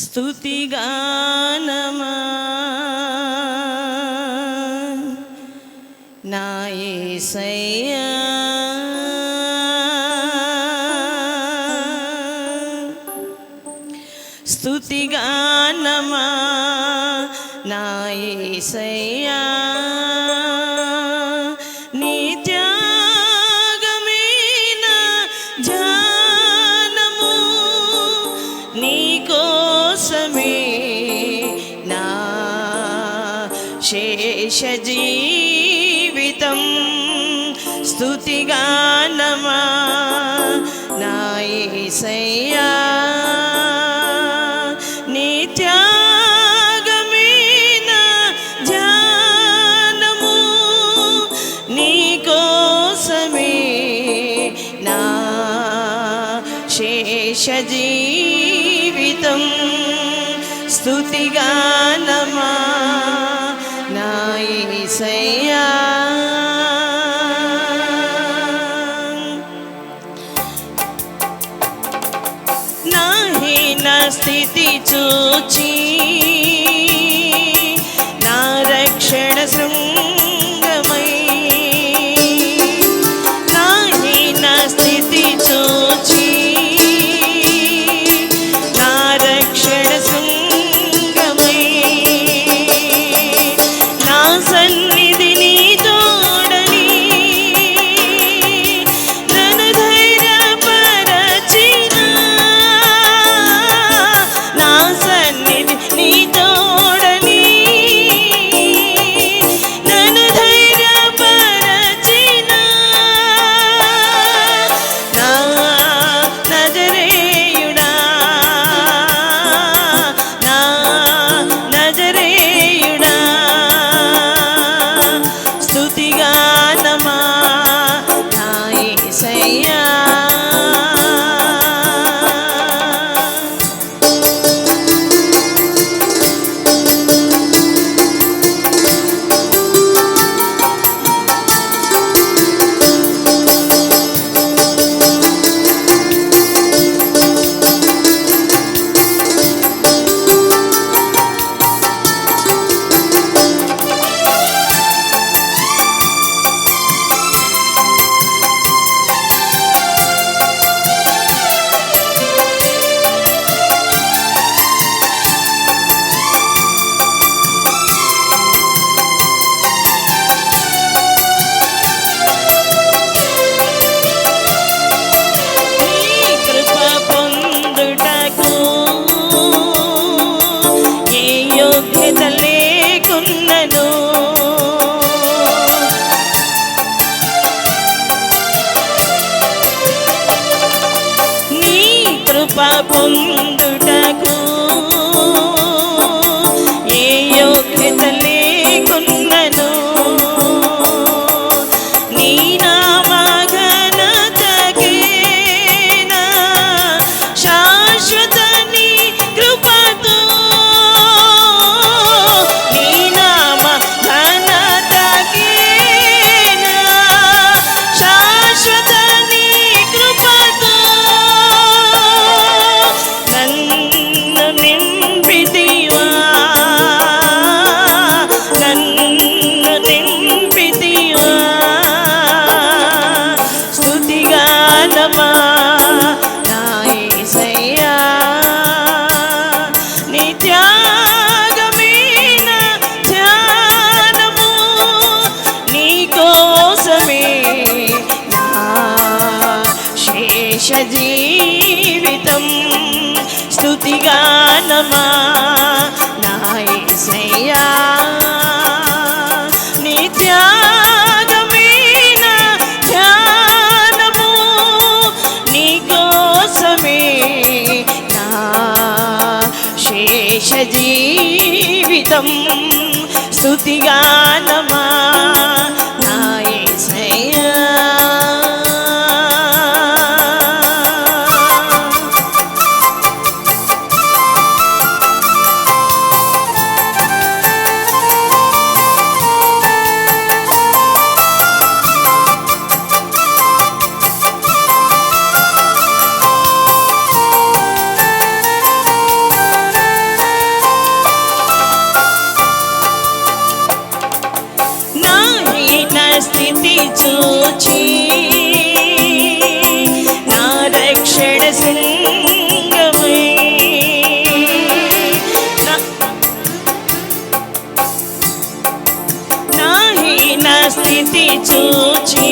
స్తుతిగానమా నాయసయ్యా స్తుతిగానమా నాయసయ్యా స్థుతిగానమా నాయసయ్యా నిత్యాగమీన ధ్యానము నీకోసమే నా శేష జీవితం స్థుతిగానమా నాయసయ్యా Tr পাবন্ধু ఘనమా నాయసయ్యా నీ త్యాగమైన ధ్యానము నీ కోసమే నా శేష జీవితం స్తుతిగానం చూచి నా రక్షణ సింగమై. నా హీన స్థితి చూచి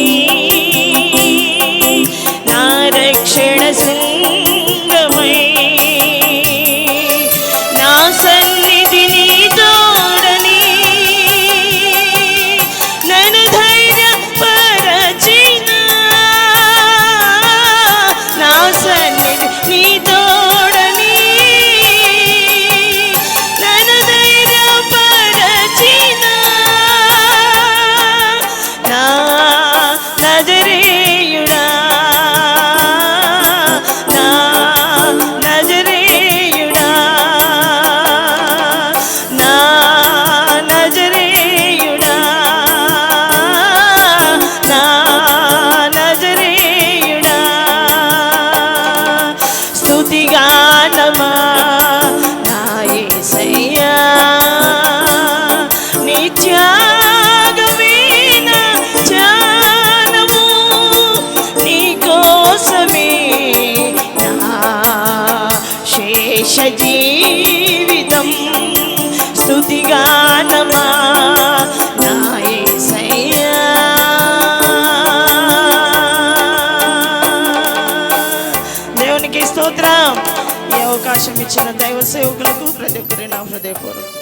దేవునికి స్తోత్రం ఈ అవకాశం ఇచ్చిన దైవ సేవకులకు ప్రతి ఒక్కరి నా హృదయపూర్వకం